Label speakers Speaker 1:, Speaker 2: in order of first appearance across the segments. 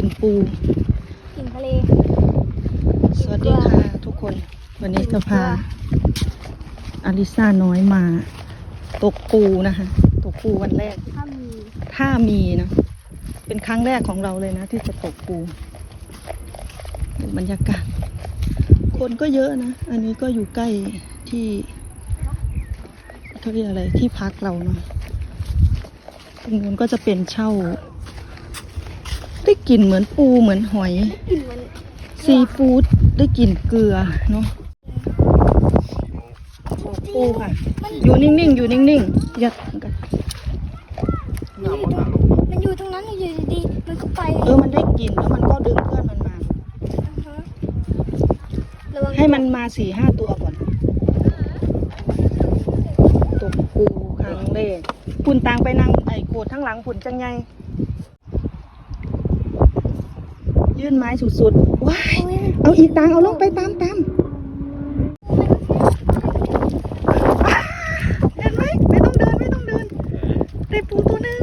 Speaker 1: กินปู
Speaker 2: กินทะเล
Speaker 1: สวัสดีค่ะทุกคน วันนี้จะพาอลิซ่าน้อยมาตกปูนะคะ ตกปูวันแรก
Speaker 2: ถ้ามี
Speaker 1: ถ้ามีนะ เป็นครั้งแรกของเราเลยนะ ที่จะตกปูดูบรรยากาศ คนก็เยอะนะ อันนี้ก็อยู่ใกล้ที่เขาเรียกอะไรที่พักเราเนาะตรงนู้นก็จะเป็นเช่า ได้กลิ่นเหมือนปูเหมือนหอย
Speaker 2: กลิ่นมัน
Speaker 1: ซีฟู้ดได้กลิ่นเกลือเนาะตกปูค่ะอยู่นิ่งๆ อยู่นิ่งๆอย่ากัน
Speaker 2: มันอยู่ตรงนั้นอยู่ดีๆมันก็ไป
Speaker 1: เออมันได้กลิ่นแล้วมันก็ดึงเพื่อนมันมา
Speaker 2: อ่าฮะระวัง
Speaker 1: ให้มันมาสี่ห้าตัวก่อน ตกปูครั้งแรกคุณตางไปนั่งไอ้โกดทั้งหลังผุนจังไง ยื่นไม้สุดๆ ว้าย เอาอีกตางเอาลงไปตามตามอ่าเห็นไหมไม่ต้องเดิน ไม่ต้องเดิน ได้ปูตัวหนึ่ง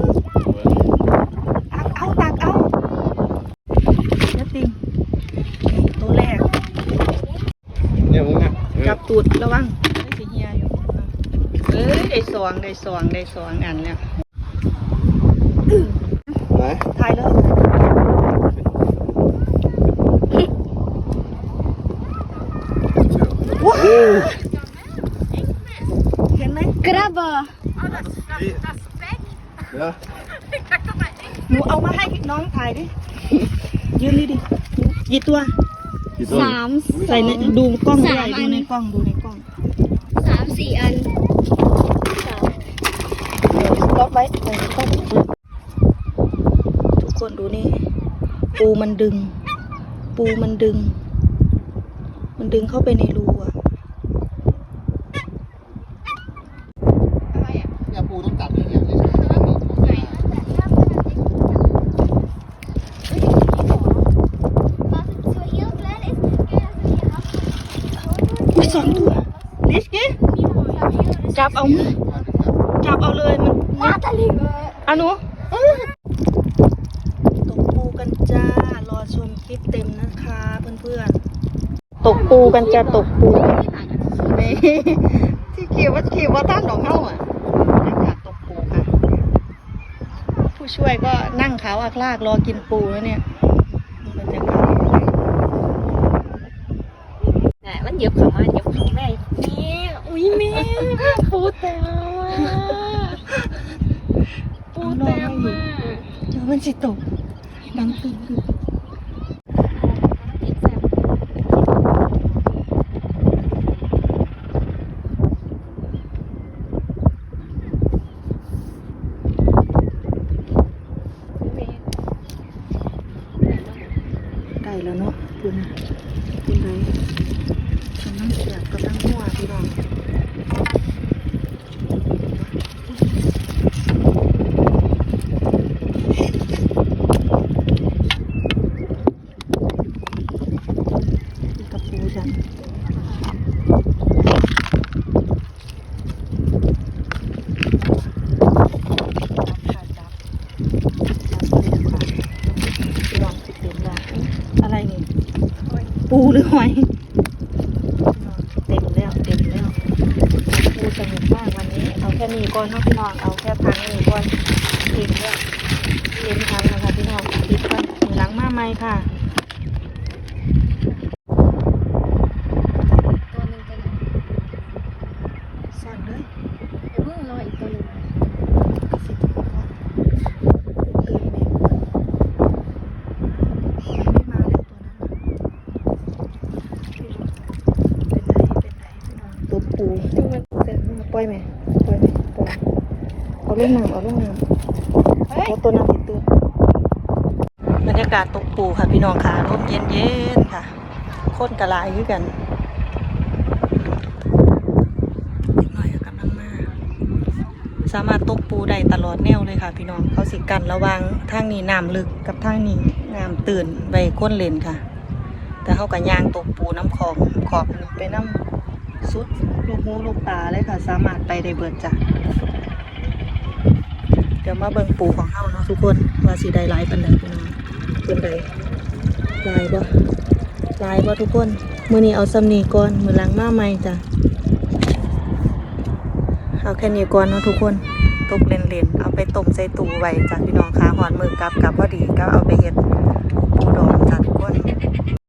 Speaker 1: ตักเอาตักเอายะติงตัวแรก
Speaker 3: เนี่ยมึงอะ
Speaker 1: จับตูดระวังไม่สิเฮียอยู่เอ้ยได้สองได้สองได้สองอันแล้ว
Speaker 3: ไหน
Speaker 1: ทายเลยว้าวเห็นไหม
Speaker 2: กระบะ
Speaker 3: เดี๋ยว
Speaker 1: หนูเอามาให้น้องถ่ายดิ ยืนนี่ดิ กี่ตัว
Speaker 3: กี่ตัว
Speaker 2: สาม
Speaker 1: ใส่ในดูกล้องด้วย
Speaker 2: สามอั
Speaker 1: ดู
Speaker 2: น
Speaker 1: ในกล้องดูในกล้อง
Speaker 2: สามสี่อันสาม
Speaker 1: เดี๋ยวล็อกไว้เออต้องทุกคนดูนี่ ปูมันดึง ปูมันดึง มันดึงเข้าไปในรูอะ
Speaker 3: เนี่ยปูต้องจับอย่างเงี้ยเลย
Speaker 1: ไป สองตัวลิสกี้จับเอา จับเอาเลยมัน
Speaker 2: ว่าตะลิง
Speaker 1: อะหนูตกปูกันจ้า รอชมคลิปเต็มนะคะเพื่อนๆ ตกปูกันจ้าตกปูนี่ที่เขียวว่าเขียวว่าท่านดอกเข้าอะอากาศตกปูค่ะ ผู้ช่วยก็นั่งขาวอักลากรอกินปูแล้วเนี่ยบรรยากาศ
Speaker 4: น่ะมัน เหยียบเขามาเหยียบเขาแม่แม่อุ้ยแม่ปูเต็มอะปูเต็มอะ
Speaker 1: เดี๋ยวมันสิตกดังตึงอ
Speaker 4: ติดแซ่
Speaker 1: ได้แล้วเนาะคุณคุณไรกำลังเสียบกำลังหัว พี่น้องนี่กับปูจันพี่น้องสิเต็มแล้วอะไรนี่ปูหรือหอยเต็มแล้วเต็มแล้ว ปูสนุกมากวันนี้ เอาแค่นี้ก่อนเนาะพี่น้อง เอาแค่พังนี้ก่อนเต็มแล้วเต็มพังนะคะพี่น้องปิดก่อนมือหลังมาใหม่ค่ะ
Speaker 2: ตัวหนึ่งตัวหนึ่ง
Speaker 1: สั่งเลย
Speaker 2: เดี๋ยวเพิ่งรออีกตัวหนึ่ง
Speaker 1: สิบก่อนตื่นเมนไม่มาแล้วตัวนั้นเป็นไรเป็นไรพี่น้องตัวปูมันเสร็จมันปล่อยไหมปล่อยไหมปล่อยเอาลูกน้ำเอาลูกน้ำเอาตัวน้ำติดตื่นบรรยากาศตกปูค่ะพี่น้องค่ะร่มเย็นเย็นๆค่ะโคตรกระลายคือกันเด็กน้อยก็กำลังมาสามารถตกปูได้ตลอดแนวเลยค่ะ พี่น้องเขาสิกันระหวังทางนี้น้ำลึกกับทางนี้น้ำตื่นไว้ก้นเลนค่ะ แต่เขากับยางตกปูน้ำขอบขอบนี่ไปน้ำ สุดลูกหูลูกตาเลยค่ะ สามารถไปได้เบิดจ้ะเดี๋ยวมาเบิ่งปูของเฮาเนาะทุกคนว่าสิได้หลายปานใดพี่น้องเป็นไดลายบ่ลายบ่ทุกคนมือนี้เอาซ้ำนีก่อนมือหลังมาใหม่จ้ะเอาแค่นี้ก่อนเนาะทุกคนตกเล่นเอาไปต้มใส่ตู้ไว้จ้ะพี่น้องคะหอนมือกลับกลับพอดีก็เอาไปเฮ็ดปูดอง